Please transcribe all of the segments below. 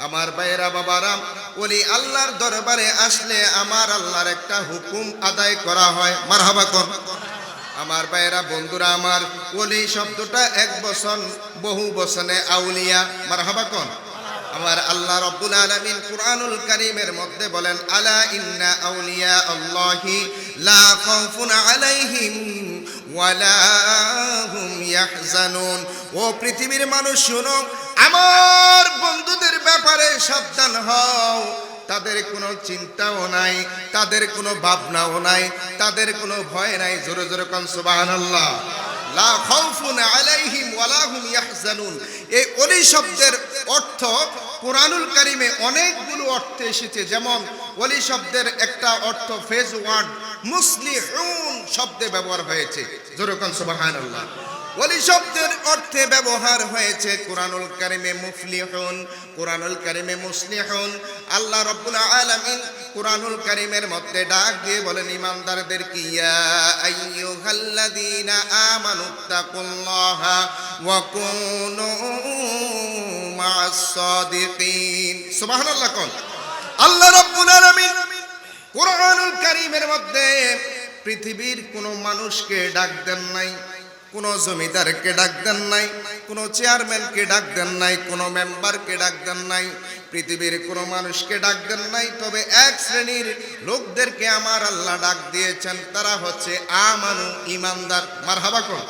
আমার ভাইয়েরা, বাবারা, ওলি আল্লাহর দরবারে আসলে আমার আল্লাহর একটা হুকুম আদায় করা হয়। মারহাবা কর। আমার ভাইয়েরা, বন্ধুরা আমার, ওলি শব্দটা এক বছর বহু বছরে আউলিয়া। মারহাবা কর। আমার আল্লাহ রব্বুল আলামিন কুরআনুল কারীমের মধ্যে বলেন, আলা ইন্না আউলিয়া আল্লাহি লা খাউফুন আলাইহিম ও পৃথিবীর মানুষ, শুনো, আমার বন্ধুদের ব্যাপারে সাবধান হও। তাদের কোনো চিন্তাও নাই, তাদের কোনো ভাবনাও নাই, তাদের কোনো ভয় নাই। জোরে জোরে কন, সুবহানাল্লাহ। লা ওয়ালা হুম এই অলি শব্দের অর্থ কারিমে অনেকগুলো অর্থ এসেছে। যেমন অলি শব্দের একটা অর্থ ফেজ ওয়ার্ড। মুসলিহুন শব্দে ব্যবহার হয়েছে। যেরকম সুবহানাল্লাহ। ওলি শব্দের অর্থে ব্যবহার হয়েছে কোরআনুল কারিমে মুফলিহুন, কোরআনুল কারিমে মুসলিহুন। আল্লাহ রাব্বুল আলামিন কোরআনুল কারিমের মধ্যে ডাক দিয়ে বলেন, ইমানদারদের কি, ইয়া আইয়ুহাল্লাযীনা আমানুত্তাকুল্লাহা ওয়া কুনু মা'আস সাদিকিন সুবহানাল্লাহ কোন? আল্লাহ রাব্বুল আলামিন কোরআনুল কারিমের মধ্যে পৃথিবীর কোনো মানুষকে ডাক দেন নাই, কোনো জমিদারকে ডাক দেন নাই, কোনো চেয়ারম্যানকে ডাক দেন নাই, কোনো মেম্বারকে ডাক দেন নাই, পৃথিবীর কোনো মানুষকে ডাক দেন নাই। তবে এক শ্রেণির লোকদেরকে আমার আল্লাহ ডাক দিয়েছেন, তারা হচ্ছে আমানু ইমানদার। মারহাবা কোন?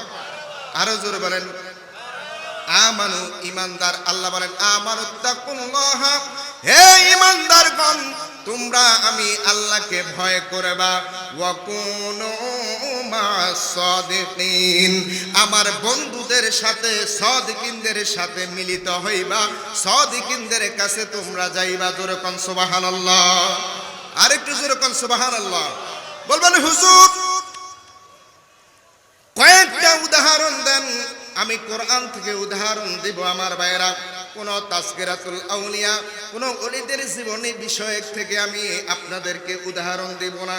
আরও জোরে বলেন। আমানু ইমানদার। আল্লাহ বলেন, আমানুত্তাকুল্লাহ হে ইমানদার ইমানদারগণ, তোমরা আমি আল্লাহকে ভয় করবা। ওয়াকুনু আমার বন্ধুদের সাথে, সদিকিনদের সাথে মিলিত হইবা। সদিকিনদের কাছে তোমরা যাইবা যেরকম সুবহানাল্লাহ। আরেকটু যেরকম সুবহানাল্লাহ। বলবেন, হুজুর, কয়েকটা উদাহরণ দেন। আমি কোরআন থেকে উদাহরণ দিব আমার ভাইয়েরা। কোন তাসকিরাতুল আউলিয়া কোনো অলিদের জীবনী বিষয়ের থেকে আমি আপনাদেরকে উদাহরণ দেব না।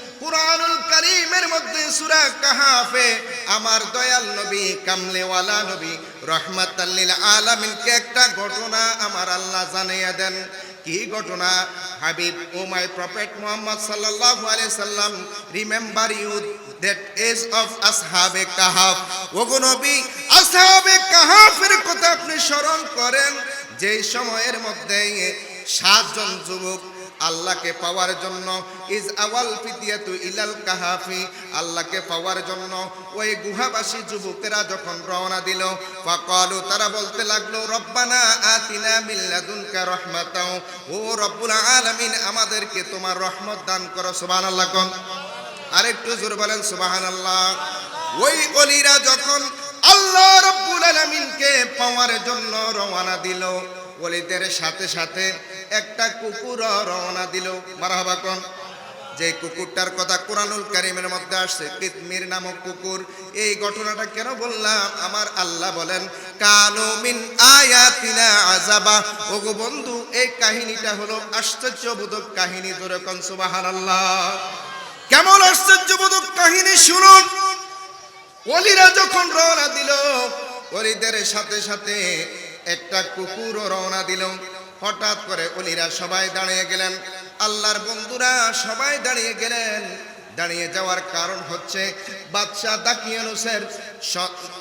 কুরআনুল কারীমের মধ্যে সূরা কাহাফে আমার দয়াল নবী, কামলেওয়ালা নবী, রহমাতাল লিল আলামিনকে একটা ঘটনা আমার আল্লাহ জানিয়ে দেন। কি ঘটনা? হাবিব ও মাই প্রফেট মুহাম্মদ সাল্লাল্লাহু আলাইহি সাল্লাম remember you that age of আসহাবে কাহাফ। ওগো নবী, আসহাবে কাহাফের কথা আপনি স্মরণ করেন, যেই সময়ের মধ্যে সাতজন যুবক আল্লাহকে পাওয়ার জন্য, ইজ আওয়াল ফিতিয়াতু ইলাল কাহাফি আল্লাহকে পাওয়ার জন্য ওই গুহাবাসী যুবকেরা যখন রওনা দিল, ফাকালু, তারা বলতে লাগল, রব্বানা আতিনা মিল্লাদুনকা রহমাতাও ও রব্বুল আলামিন, আমাদেরকে তোমার রহমত দান করো সুবহানাল্লাহ কোন। আরেকটু জোর বলেন, সুবহানাল্লাহ। ওই অলিরা যখন আল্লাহ রব্বুল আলামিনকে পাওয়ার জন্য রওনা দিল ওলিদের সাথে সাথে একটা কুকুর রওনা দিল। মারহাবা কোন? যে কুকুরটার কথা কোরআনুল কারিমের মধ্যে আসছে, কিতমির নামক কুকুর। এই ঘটনাটা কেন বললাম? আমার আল্লাহ বলেন কানু মিন আয়াতিনা আজাবা ওগো বন্ধু, এই কাহিনীটা হলো আশ্চর্যবোধক কাহিনী ধরে কোন? সুবহানাল্লাহ। কেমন আশ্চর্যবোধক কাহিনী শুনুন। ওলিরা যখন রওনা দিল, ওলিদের সাথে সাথে একটা কুকুরও রওনা দিল। হঠাৎ করে অলিরা সবাই দাঁড়িয়ে গেলেন। আল্লাহর বন্ধুরা সবাই দাঁড়িয়ে গেলেন। দাঁড়িয়ে যাওয়ার কারণ হচ্ছে বাদশাহ দাকিয়ানুসের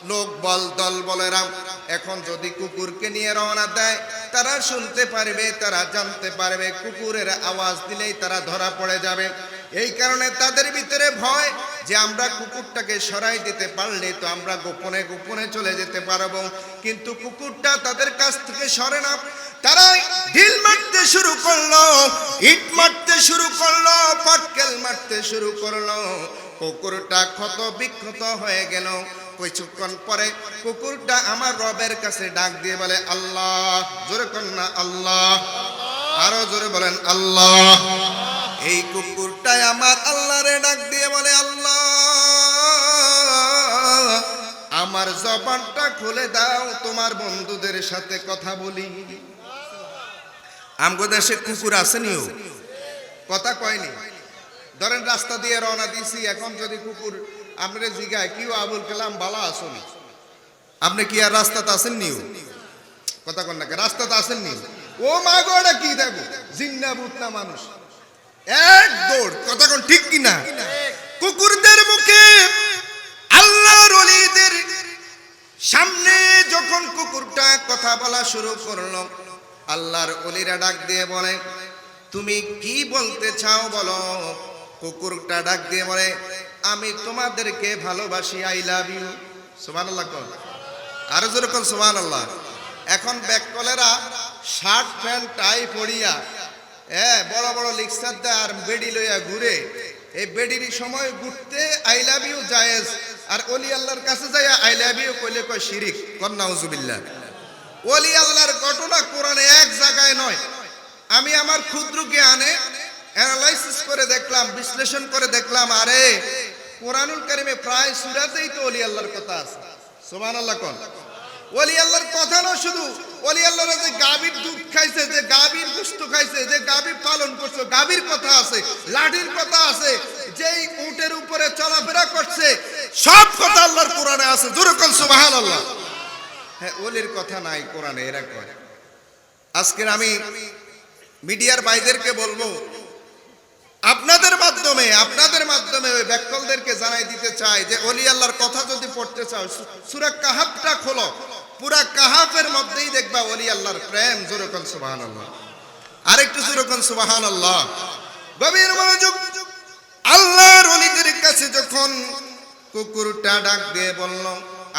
লোক বল, দল বলেরাম এখন যদি কুকুরকে নিয়ে রওনা দেয়, তারা শুনতে পারবে, তারা জানতে পারবে। কুকুরের আওয়াজ দিলেই তারা ধরা পড়ে যাবে। এই কারণে তাদের ভিতরে ভয় যে আমরা কুকুরটাকে সরাই দিতে পারলে তো আমরা গোপনে গোপনে চলে যেতে পারব। কিন্তু কুকুরটা তাদের কাছ থেকে সরে না। তারা ঢিল মারতে শুরু করল, ইট মারতে শুরু করল, পাটকেল মারতে শুরু করল। কুকুরটা ক্ষত বিক্ষত হয়ে গেল। কিছুক্ষণ পরে কুকুরটা আমার রবের কাছে ডাক দিয়ে বলে, আল্লাহ, জোরে কন্যা, আল্লাহ। আরও জোরে বলেন, আল্লাহ। এই কুকুরটাই আমার আল্লাহরে ডাক দিয়ে বলে, আল্লাহ, আমার জবানটা খুলে দাও, তোমার বন্ধুদের সাথে কথা বলি। আমগো দেশে কুকুর আসেনিও। কথা কয়নি? ধরেন রাস্তা দিয়ে রওনা দিছি, এখন যদি কুকুর আমরা জিগায়, কিও আবুল কালাম বালা আসনি? আপনি কি আর রাস্তাতে আসেন নিও কথা কন নাকি রাস্তাতে আসেন নি ও মা কি দেখো? জিন্না বুতনা মানুষ। এক দৌড়। কথা কোন ঠিক কি না কুকুরদের মুখে আল্লাহর ওলিদের সামনে যখন কুকুরটা কথা বলা শুরু করল, আল্লাহর ওলিরা ডাক দিয়ে বলে, তুমি কি বলতে চাও বলো? কুকুরটা ডাক দিয়ে বলে, আমি তোমাদেরকে ভালোবাসি আই লাভ ইউ সুবহানাল্লাহ কর। আরও যেরকম সুবহান আল্লাহ এখন ব্যাককলেরা শার্ট প্যান্ট, টাই পরিয়া হ্যাঁ বড় বড় লিক্সার দেয় আর বেডি লইয়া ঘুরে। এই বেডির সময় ঘুরতে আই লাভ ইউ জায়েজ। আর অলি আল্লাহর কাছে যাইয়া আই লাভ ইউ কইলে কয় শিরিক কন্নাউজুবিল্লাহ অলি আল্লাহর ঘটনা কোরআনে এক জায়গায় নয়। আমি আমার ক্ষুদ্র জ্ঞানে অ্যানালাইসিস করে দেখলাম, বিশ্লেষণ করে দেখলাম, আরে কোরআনুল কারিমে প্রায় সুরাতেই তো অলি আল্লাহর কথা আছে। সুবহানাল্লাহ কোন। অলি আল্লাহর কথা না শুধু ওলি আল্লাহর যে গাভীর দুধ খাইছে, যে গাভীর গুস্ত খাইছে, যে গাভী পালন করছে, গাভীর কথা আছে, লাঠির কথা আছে, যেই উটের উপরে চলাফেরা করছে, সব কথা আল্লাহর কোরআনে আছে। যেরকম সুবাহান আল্লাহ হ্যাঁ ওলির কথা নাই, কোরআনে এরা কয়। আজকের আমি মিডিয়ার ভাইদেরকে বলব, আপনাদের মাধ্যমে আপনাদের মাধ্যমে ওই জানাই দিতে চাই যে অলি আল্লাহর কথা যদি পড়তে চাও সুরা কাহাবটা খোলো। পুরা কাহাফের মধ্যেই দেখবা অলি আল্লাহর প্রেম যেরকম সুবাহান আল্লাহ আরেকটু যেরকম সুবাহান আল্লাহ গভীর মনোযোগ। আল্লাহর অলিদের কাছে যখন কুকুরটা ডাক দিয়ে বলল,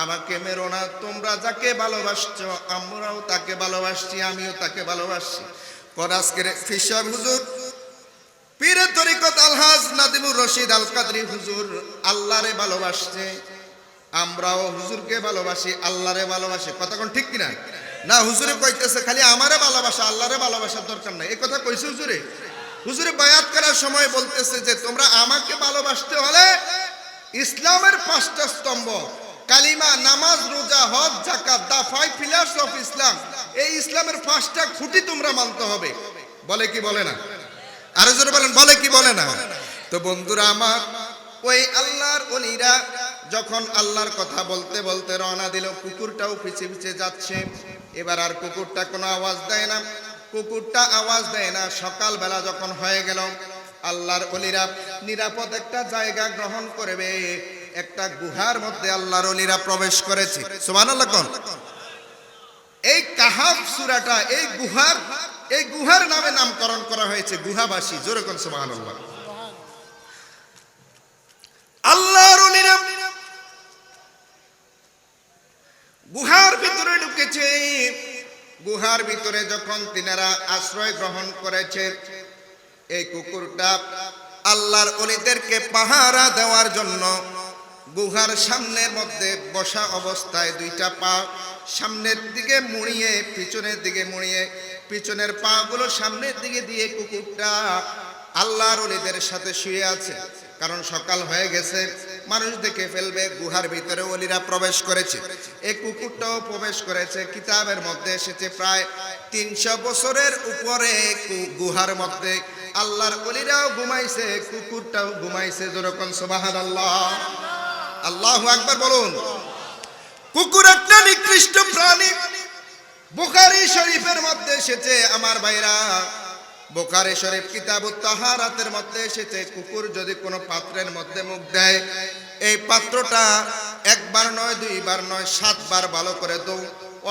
আমাকে মেরো না, তোমরা যাকে ভালোবাসছো, আমরাও তাকে ভালোবাসছি, আমিও তাকে ভালোবাসছি। করাজকের ফিসার হুজুর, পীরের তরিকত আলহাজ নাদিমুর রশিদ আল কাদরি হুজুর আল্লাহরে ভালোবাসছে। আমরাও হুজুরকে ভালোবাসি, আল্লাহরে ভালোবাসি। কথা ঠিক কিনা? না, হুজুরে কইতেছে খালি আমারে ভালোবাসা, আল্লাহরে ভালোবাসার দরকার নাই। এই কথা কইছে হুজুরে? হুজুরে বায়াত করার সময় বলতেছে যে, তোমরা আমাকে ভালোবাসতে হলে ইসলামের পাঁচটা স্তম্ভ, কালিমা, নামাজ, রোজা, হজ জাকাত দা ফাইভ অফ ইসলাম, এই ইসলামের পাঁচটা খুঁটি তোমরা মানতে হবে। বলে কি বলে না? আরও জোরে বলেন, বলে কি বলে না? তো বন্ধুরা আমার, ওই আল্লাহর অলিরা যখন আল্লাহর কথা বলতে বলতে রওনা দিল, কুকুরটাও পিছে পিছে যাচ্ছে। এবার আর কুকুরটা কোনো আওয়াজ দেয় না। কুকুরটা আওয়াজ দেয় না। সকালবেলা যখন হয়ে গেল, আল্লাহর অলিরা নিরাপদ একটা জায়গা গ্রহণ করবে। একটা গুহার মধ্যে আল্লাহর অলিরা প্রবেশ করেছে। কোন? এই কাহাফ সুরাটা, এই গুহার এই গুহার নামে নামকরণ করা হয়েছে, গুহাবাসী। কোন সুবহানাল্লাহ? আল্লাহর অলিরা গুহার ভিতরে ঢুকেছে। গুহার ভিতরে যখন তিনারা আশ্রয় গ্রহণ করেছে, এই কুকুরটা আল্লাহর অলিদেরকে পাহারা দেওয়ার জন্য গুহার সামনের মধ্যে বসা অবস্থায় দুইটা পা সামনের দিকে মুড়িয়ে, পিছনের দিকে মুড়িয়ে, পিছনের পা গুলো সামনের দিকে দিয়ে কুকুরটা আল্লাহর অলিদের সাথে শুয়ে আছে। কারণ সকাল হয়ে গেছে। মানুষ দেখে ফেলবে, গুহার ভিতরে অলিরা প্রবেশ করেছে। এই কুকুরটাও প্রবেশ করেছে। কিতাবের মধ্যে এসেছে প্রায় তিনশো বছরের উপরে গুহার মধ্যে। আল্লাহর অলিরাও ঘুমাইছে, কুকুরটাও ঘুমাইছে যেরকম সোবাহান আল্লাহ আল্লাহ একবার বলুন। কুকুর একটা নিকৃষ্ট প্রাণী। বুখারি শরীফের মধ্যে এসেছে, আমার ভাইরা। বোখারি শরীফ কিতাব তাহারাতের মধ্যে এসেছে, কুকুর যদি কোনো পাত্রের মধ্যে মুখ দেয়, এই পাত্রটা একবার নয়, দুইবার নয়, সাতবার ভালো করে দৌ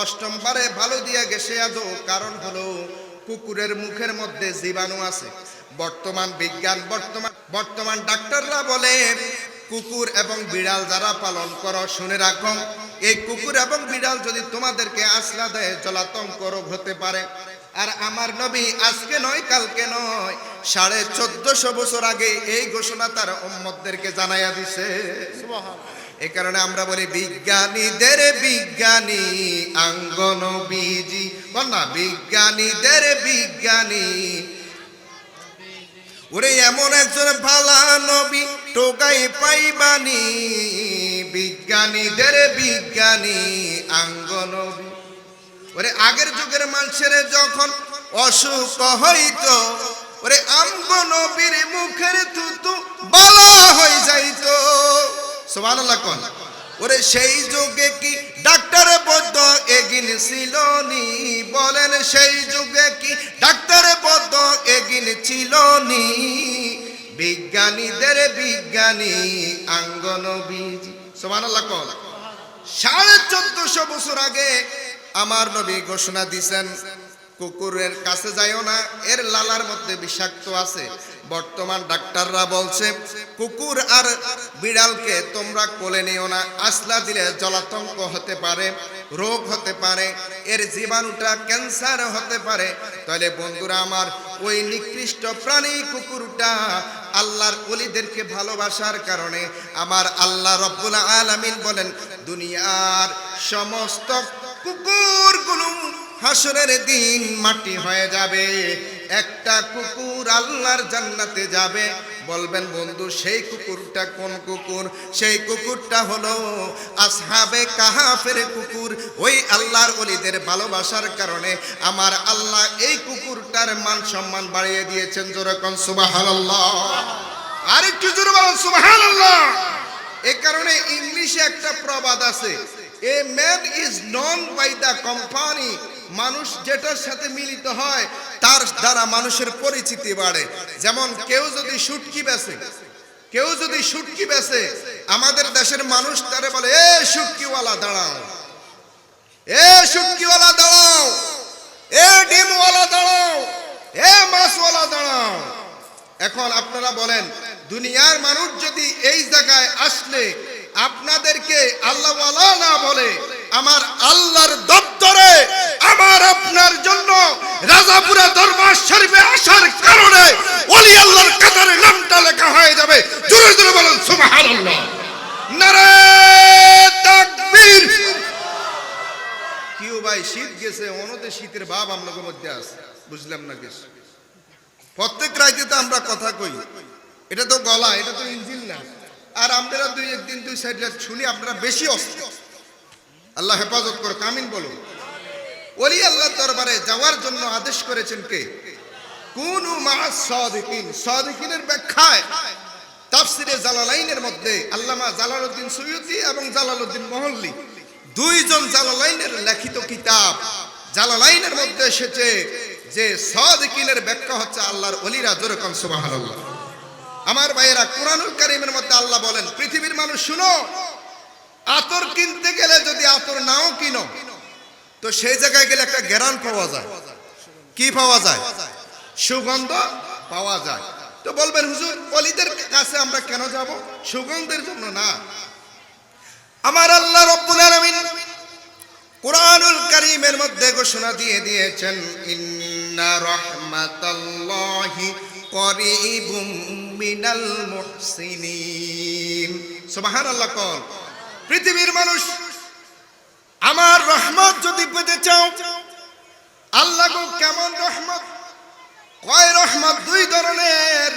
অষ্টমবারে ভালো দিয়ে গেছে দৌ কারণ হলো কুকুরের মুখের মধ্যে জীবাণু আছে। বর্তমান বিজ্ঞান, বর্তমান বর্তমান ডাক্তাররা বলে, কুকুর এবং বিড়াল যারা পালন করো, শুনে রাখো, এই কুকুর এবং বিড়াল যদি তোমাদেরকে আসলা দেয় জলাতঙ্ক রোগ হতে পারে। আর আমার নবী আজকে নয় কালকে নয়। সাড়ে চোদ্দশো বছর আগে এই ঘোষণা তার উম্মতদেরকে জানাইয়া দিছে। এ কারণে আমরা বলি বিজ্ঞানীদের বিজ্ঞানী আঙ্গন বিজি। বল না বিজ্ঞানীদের বিজ্ঞানী। ওরে এমন একজন ভালা নবী টোকাই পাইবানি। বিজ্ঞানীদের বিজ্ঞানী আঙ্গ নবী ওরে আগের যুগের মানুষের যখন অসুখ হইত, ওরে আঙ্গ নবীর মুখের থুতু বালা হয়ে যাইতো। সুবহানাল্লাহ কোন। ওরে সেই যুগে কি ডাক্তার বদ্ধ এগিন ছিল নি? বলেন সেই যুগে কি ডাক্তার বদ্ধ এগিন ছিল নি? বিজ্ঞানীদের বিজ্ঞানী আঙ্গন বীজ কোন। সাড়ে চোদ্দশো বছর আগে আমার নবী ঘোষণা দিছেন, কুকুরের কাছে যাইও না, এর লালার মধ্যে বিষাক্ত আছে। বর্তমান ডাক্তাররা বলছে, কুকুর আর বিড়ালকে তোমরা কোলে নিও না আসলা দিলে জলাতঙ্ক হতে পারে, রোগ হতে পারে, এর জীবাণুটা ক্যান্সার হতে পারে। তাহলে বন্ধুরা আমার, ওই নিকৃষ্ট প্রাণী কুকুরটা আল্লাহর অলিদেরকে ভালোবাসার কারণে আমার আল্লাহ রব্বুল আলামিন বলেন, দুনিয়ার সমস্ত কুকুরগুলো হাসরের দিন মাটি হয়ে যাবে। একটা কুকুর আল্লাহর জান্নাতে যাবে। বলবেন, বন্ধু, সেই কুকুরটা কোন কুকুর? সেই কুকুরটা হলো আসহাবে কাহাফের কুকুর। ওই আল্লাহর অলিদের ভালোবাসার কারণে আমার আল্লাহ এই কুকুরটার মান সম্মান বাড়িয়ে দিয়েছেন যেরকম সুবহানাল্লাহ। আর একটু জোরে বলুন, সুবহানাল্লাহ। এ কারণে ইংলিশে একটা প্রবাদ আছে a man is known by the company মানুষ যেটার সাথে মিলিত হয়, তার দ্বারা মানুষের পরিচিতি বাড়ে। যেমন কেউ যদি সুটকি বেছে, কেউ যদি সুটকি বেছে, আমাদের দেশের মানুষ তারে বলে, এ সুটকিওয়ালা দাঁড়াও। এ সুটকিওয়ালা দাঁড়াও। এ ডিমওয়ালা, দাঁড়াও। এ মাছওয়ালা, দাঁড়াও। এখন আপনারা বলেন, দুনিয়ার মানুষ যদি এই জায়গায় আসলে আপনাদেরকে আল্লাহওয়ালা না বলে আমার আল্লাহর দপ্তরে, আমার আপনার জন্য রাজাপুরা দরবার শরীফে আসার কারণে ওলি আল্লাহর কাতারে নামটা লেখা হয়ে যাবে। জোরে জোরে বলেন, সুবহানাল্লাহ। নারে কিউ ভাই, শীত গেছে, অনতে শীতের ভাব আমলোকের মধ্যে আছে, বুঝলাম না কিছু প্রত্যেক রাইতে তো আমরা কথা কই। এটা তো গলা, এটা তো ইঞ্জিন না। আর আমরা দুই একদিন দুই সাইড শুনি আপনারা বেশি অস্ত্র আল্লাহ হেফাজত করো কামিন বলো ওলি আল্লাহ দরবারে যাওয়ার জন্য আদেশ করেছেন কে? কোন সাদিকিন। ব্যাখ্যায়, তাফসিরে জালালাইনের মধ্যে আল্লামা জালালউদ্দিন সৈয়দি এবং জালালউদ্দিন মহল্লি দুইজন জালালাইনের লিখিত কিতাব জালালাইনের মধ্যে এসেছে যে সাদিকিনের ব্যাখ্যা হচ্ছে আল্লাহর অলিরা যেরকম সুবহানাল্লাহ। আমার ভাইয়েরা, কোরআনুল কারিমের মধ্যে আল্লাহ বলেন, পৃথিবীর মানুষ শুনো, আতর কিনতে গেলে যদি আতর নাও কিনো, তো সেই জায়গায় গেলে একটা গ্যারান পাওয়া যায়। কি পাওয়া যায়? সুগন্ধ পাওয়া যায়। তো বলবেন, হুজুর অলিদের কাছে আমরা কেন যাব? সুগন্ধের জন্য না। আমার আল্লাহ রব্বুল আলামিন কোরআনুল কারীমের মধ্যে ঘোষণা দিয়ে দিয়েছেন, ইন্না রাহমাতাল্লাহি করিবুম মিনাল পৃথিবীর মানুষ, আমার রহমত যদি পেতে চাও, আল্লাহ কেমন রহমত? কয় রহমত? দুই ধরনের।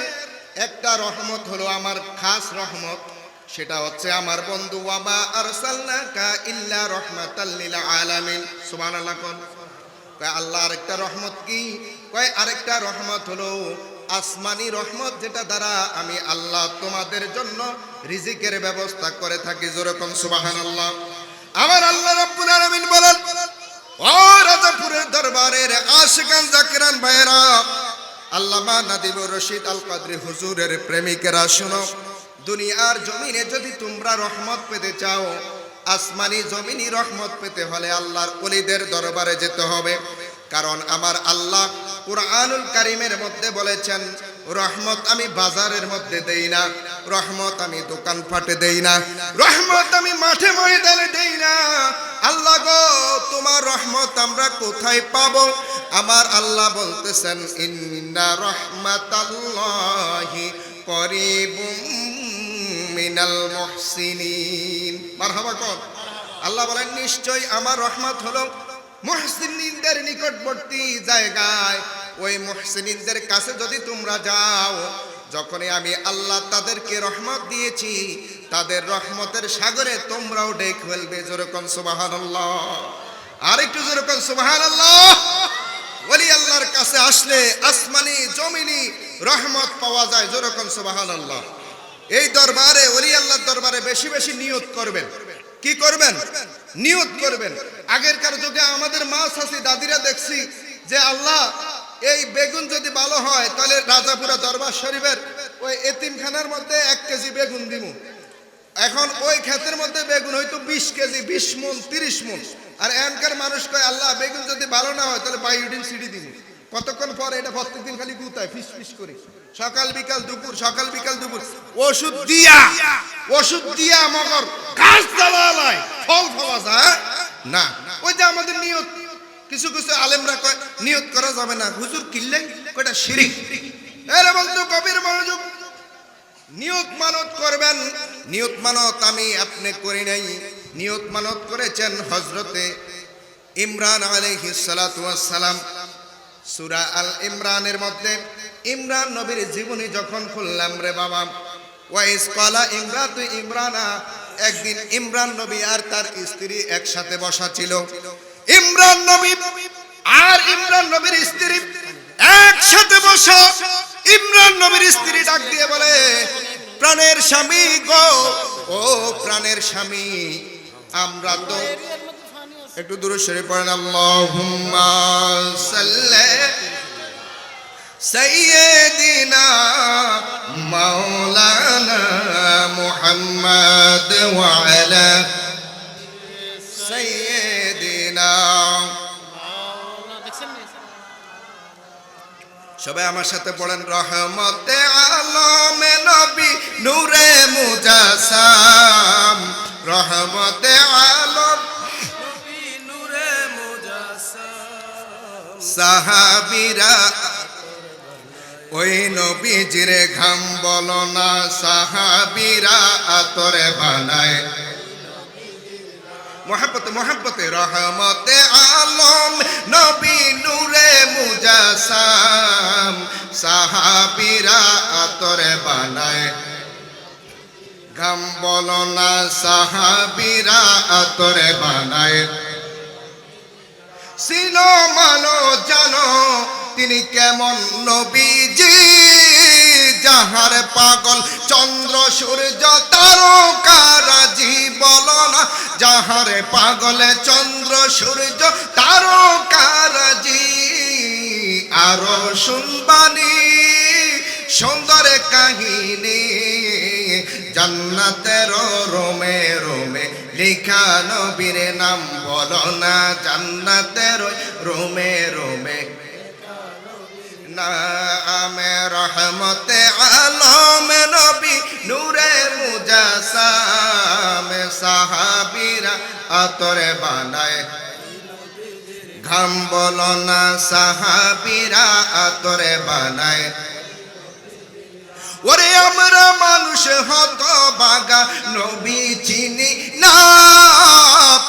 একটা রহমত হলো আমার খাস রহমত, সেটা হচ্ছে আমার বন্ধু, ওয়ামা আরসালনাকা ইল্লা রাহমাতাল লিল আলামিন। সুবহানাল্লাহ কোন। কয়, আল্লাহ আরেকটা রহমত কি? কয়, আরেকটা রহমত হলো আসমানি রহমত যেটা দ্বারা আমি আল্লাহ তোমাদের জন্য রিজিকের ব্যবস্থা করে থাকি, যেরকম সুবাহান আল্লাহ আমার আল্লাহ রাব্বুল আলামিন বলেন, ও রাজাপুরের দরবারের আশিকান জাকিরান ভাইয়েরা, আল্লামা নাদিবুর রশিদ আল কাদরি হুজুরের প্রেমিকেরা শুনো, দুনিয়ার জমিনে যদি তোমরা রহমত পেতে চাও, আসমানি জমিনি রহমত পেতে হলে আল্লাহর অলিদের দরবারে যেতে হবে। কারণ আমার আল্লাহ কুরআনুল কারিমের মধ্যে বলেছেন, রহমত আমি বাজারের মধ্যে দেই না, রহমত আমি দোকান ফাটে দেই না, রহমত আমি মাঠে ময়দানে দেই না। আল্লাহ গো, তোমার রহমত আমরা কোথায় পাবো? আমার আল্লাহ বলতেছেন, ইন্না রহমাতাল্লাহি করিবুম মিনাল মুহসিনিন। মারহাবা কোন আল্লাহ বলেন, নিশ্চয়ই আমার রহমত হলো মুহসিনদের নিকটবর্তী জায়গায়, ওই মুহসিনদের কাছে যদি তোমরা যাও, যখনই আমি আল্লাহ তাদেরকে রহমত দিয়েছি, তাদের রহমতের সাগরে তোমরাও ডেক ফেলবে যেরকম সুবহানাল্লাহ। আর একটু যেরকম সুবহানাল্লাহ, ওলি আল্লাহর কাছে আসলে আসমানি, জমিনি রহমত পাওয়া যায় যেরকম সুবহানাল্লাহ। এই দরবারে, ওলি আল্লাহর দরবারে বেশি বেশি নিয়ত করবেন। কি করবেন? নিয়ত করবেন। আগেরকার যুগে আমাদের মা শাসি দাদিরা দেখছি যে আল্লাহ, এই বেগুন যদি ভালো হয়, তাহলে রাজাপুরা দরবার শরীফের ওই এতিমখানার মধ্যে এক কেজি বেগুন দিমু। এখন ওই ক্ষেতের মধ্যে বেগুন হয়তো বিশ কেজি, বিশ মন, তিরিশ মন। আর এনকার মানুষ কয়, আল্লাহ, বেগুন যদি ভালো না হয়, তাহলে বায়োডিন, সিডি দিব কতক্ষণ পর এটা প্রত্যেকদিন খালি গুতায়, ফিস ফিস করি। সকাল বিকাল দুপুর, সকাল বিকাল দুপুর। ওষুধ দিয়া ওষুধ দিয়া মগর, গাছ জ্বালায়, ফল পাওয়া যায় না। ওই যে আমাদের নিয়ত। কিছু কিছু আলেমরা কয়, নিয়ত করা যাবে না। হুজুর কিনলে কয়টা শিরিক এরে বলতো কবির মনোযোগ। নিয়ত মানত করবেন। নিয়ত মানত আমি আপনি করি নাই। নিয়ত মানত করেছেন হজরতে ইমরান ওয়াস সালাম সূরা আল ইমরানের মধ্যে, ইমরান নবীর জীবনী যখন খুললাম রে বাবা ওয়াইস কলা ইমরাতু ইমরানা একদিন ইমরান নবী আর তার স্ত্রী একসাথে বসা ছিল। ইমরান নবী আর ইমরান নবীর স্ত্রী একসাথে বসা। ইমরান নবীর স্ত্রী ডাক দিয়ে বলে, প্রাণের স্বামী গো, ও প্রাণের স্বামী, আমরা তো একটু দূরে সরে পড়েন। আল্লাহুম্মা মাওলানা মুহাম্মদ ওয়া আলা সাইয়্যিদিনা সবাই আমার সাথে পড়েন রহমতে আলমে নবী নূরে মুজাসাম রহমতে আলম সাহাবিরা ওই নবীজির ঘাম বলো না, সাহাবিরা আতরে বানায়। মোহাব্বতে মোহাব্বতে, রহমতে আলম, নবী নূরে মুজাসাম, সাহাবিরা আতরে বানায়। ঘাম বলো না, সাহাবিরা আতরে বানায়। ছিল মানো জানো তিনি কেমন নবীজি? যাহার পাগল চন্দ্র, সূর্য তারকারাজি বলো না। যাহার পাগলে চন্দ্র, সূর্য তারকারাজি আরও শুনবানি সুন্দর কাহিনী। জান্নাতের রোমে রোমে লিখা নবীর নাম বলো না। জান্নাতের রোমে রোমে নামে রহমতে আলম নবী, নূরে মুজাসাম সাহাবিরা আতরে বানায়। ঘাম বলো না, সাহাবিরা আতরে বানায়। ওরে আমরা মানুষ হত বাগা নবী চিনি না,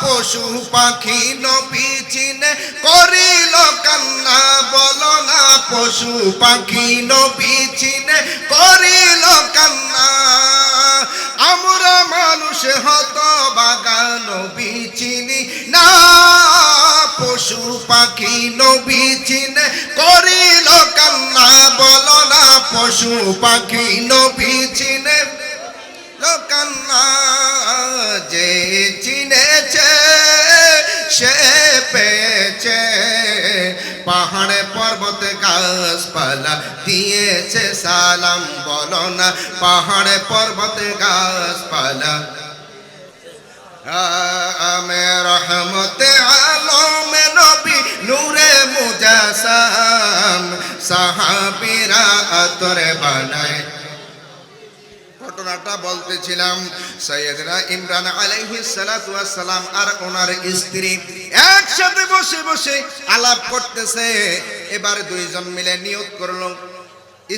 পশু পাখি নবী চিনে, করিল কান্না বলো না, পশু পাখি নবী চিনে, করিল কান্না। আমরা মানুষ হত বাগা নবী চিনি না, পশু পাখি নবী চিনে, করিল কান্না বলো না, পশু পাখি নবী চিনে যে চিনেছে, সে পেয়েছে। পাহাড়ে পর্বত গাছপালা দিয়েছে সালাম বলো না, পাহাড়ে পর্বত গাছপালা আমে রহমতে আলমে নবী নূরে মুজাসাম, সাহাবিরা আতরে বানায়। ঘটনাটা বলতেছিলাম সৈয়দনা ইমরান আলাইহিস সালাতু সালাম আর ওনার স্ত্রী একসাথে বসে বসে আলাপ করতেছে। এবার দুইজন মিলে নিয়ত করল।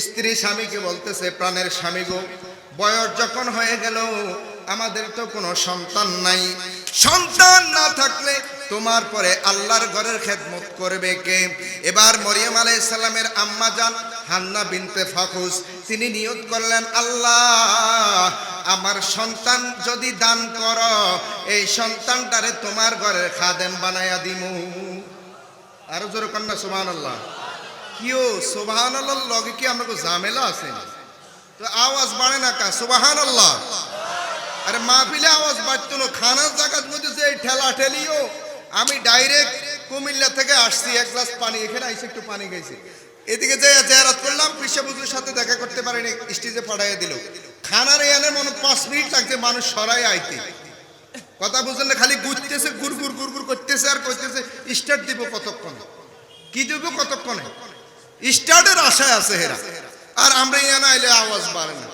স্ত্রী স্বামীকে বলতেছে, প্রাণের স্বামী গো, বয়স যখন হয়ে গেল আমাদের তো কোনো সন্তান নাই। সন্তান না থাকলে তোমার পরে আল্লাহর ঘরের খেদমত করবে কে? এবার মরিয়াম আলাইহিস সালামের আম্মা জান হান্না বিনতে ফাকুস তিনি নিয়োগ করলেন, আল্লাহ, আমার সন্তান যদি দান কর, এই সন্তানটারে তোমার ঘরের খাদেম বানায়া দিমু। আরও জোরে কন্যা সুবহান আল্লাহ কিও সুবহান আল্লাহ লগে কি আমরা ঝামেলা আছে? তো আওয়াজ বাড়ে না কা? সুবহান আল্লাহ আরে মাহফিলে আওয়াজ বাড়তো না, খানার জায়গার মধ্যে যে ঠেলা ঠেলিও, আমি ডাইরেক্ট কুমিল্লা থেকে আসছি, এক গ্লাস পানি, এখানে আইসে একটু পানি গেছি এদিকে যে জেয়ারাত করলাম, পিসা বুজুর সাথে দেখা করতে পারিনি, স্টেজে পাঠাইয়া দিল। খানার এনে মনে পাঁচ মিনিট লাগছে মানুষ সরাই আইতে। কথা বুঝলেন খালি গুজতেছে গুড় গুড় গুড় গুড় করতেছে আর করতেছে স্টার্ট দিব কতক্ষণ? কি দিব কতক্ষণে? স্টার্টের আশায় আছে হেরা। আর আমরা ইয়া না আইলে আওয়াজ বাড়ে না।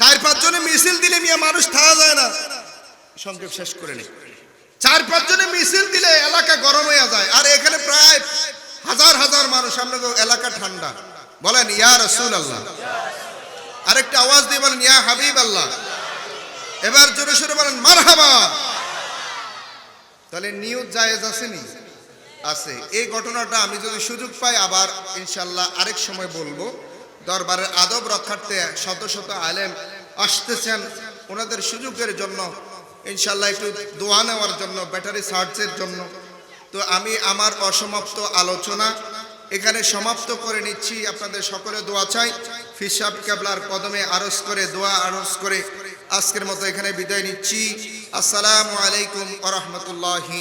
চার পাঁচ জনে মিছিল দিলে মিয়া মানুষ থাকা যায় না। সংক্ষেপ শেষ করে নেই চার পাঁচ জনে মিছিল দিলে এলাকা গরম হয়ে যায়। আর এখানে প্রায় হাজার হাজার মানুষ আপনাদের এলাকা ঠান্ডা। বলেন, ইয়া রসুল আল্লাহ আরেকটা আওয়াজ দিয়ে বলেন, ইয়া হাবিব আল্লাহ এবার জোরে সোরে বলেন, মারহাবা। তাহলে নিউজ জায়েজ আসেনি আছে। এই ঘটনাটা আমি যদি সুযোগ পাই, আবার ইনশাল্লাহ আরেক সময় বলব। দরবারের আদব রক্ষার্থে শত শত আলেম আসতেছেন ওনাদের সুযোগের জন্য। ইনশাল্লাহ একটু দোয়া নেওয়ার জন্য, ব্যাটারি সার্চের জন্য। তো আমি আমার অসমাপ্ত আলোচনা এখানে সমাপ্ত করে নিচ্ছি। আপনাদের সকলে দোয়া চাই। ফিসাব কেবলার কদমে আরজ করে, দোয়া আরজ করে আজকের মতো এখানে বিদায় নিচ্ছি। আসসালামু আলাইকুম আ রহমতুল্লাহি